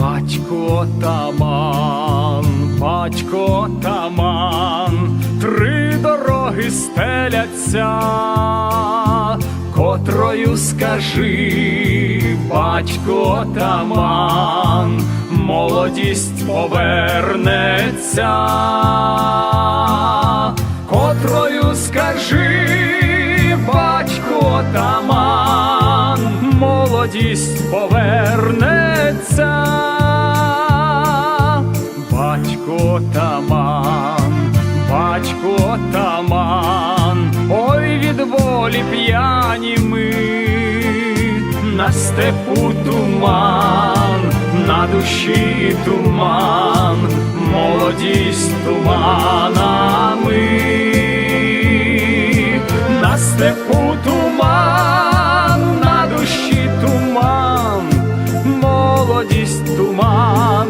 Батько таман, батько таман, три дороги стеляться, котрою скажи, батько таман, молодість повернеться, котрою скажи, батько таман, молодість повернеться, батько таман, батько таман, ой від волі п'яні ми, на степу туман, на душі туман, молодість туманами, на степу туман, на душі туман, молодість туман.